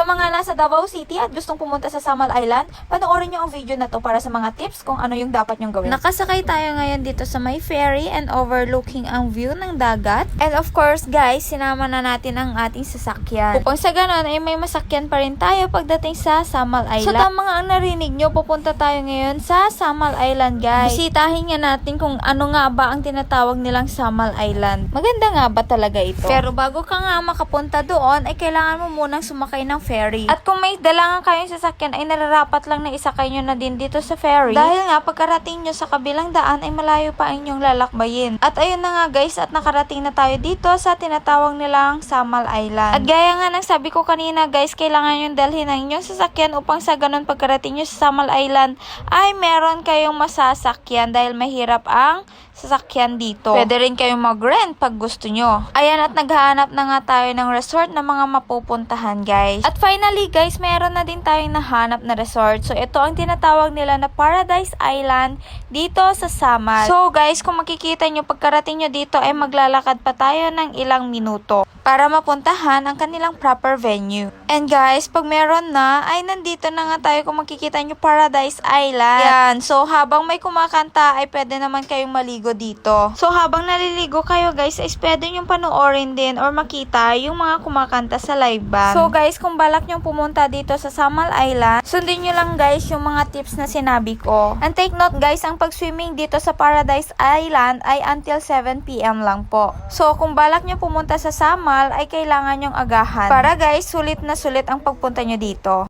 Sa mga nasa Davao City at gustong pumunta sa Samal Island, panoorin nyo ang video na to para sa mga tips kung ano yung dapat nyong gawin. Nakasakay tayo ngayon dito sa may ferry and overlooking ang view ng dagat. And of course, guys, sinama na natin ang ating sasakyan. Upang sa ganon ay may masakyan pa rin tayo pagdating sa Samal Island. So tama nga ang narinig nyo, pupunta tayo ngayon sa Samal Island, guys. Bisitahin nga natin kung ano nga ba ang tinatawag nilang Samal Island. Maganda nga ba talaga ito? Pero bago ka nga makapunta doon, ay kailangan mo munang sumakay ng ferry. At kung may dalangan kayong sasakyan, ay nararapat lang na isakay nyo na din dito sa ferry. Dahil nga, pagkarating nyo sa kabilang daan, ay malayo pa inyong lalakbayin. At ayun na nga guys, at nakarating na tayo dito sa tinatawag nilang Samal Island. At gaya nga ng sabi ko kanina guys, kailangan yung dalhin ang inyong sasakyan upang sa ganun pagkarating nyo sa Samal Island, ay meron kayong masasakyan dahil mahirap ang sasakyan dito. Pwede rin kayong mag-rent pag gusto nyo. Ayan at naghahanap na nga tayo ng resort na mga mapupuntahan guys. At finally guys, meron na din tayong nahanap na resort. So ito ang tinatawag nila na Paradise Island dito sa Samal. So guys, kung makikita nyo pagkarating nyo dito ay maglalakad pa tayo ng ilang minuto para mapuntahan ang kanilang proper venue. And guys, pag meron na, ay nandito na nga tayo kung makikita nyo Paradise Island. Yan. So habang may kumakanta ay pwede naman kayong maligo dito. So habang naliligo kayo guys, is pwede nyo panoorin din or makita yung mga kumakanta sa live band. So guys, kung balak nyo pumunta dito sa Samal Island, sundin nyo lang guys yung mga tips na sinabi ko. And take note guys, ang pag-swimming dito sa Paradise Island ay until 7pm lang po. So kung balak nyo pumunta sa Samal, ay kailangan nyong agahan. Para guys, sulit na sulit ang pagpunta nyo dito.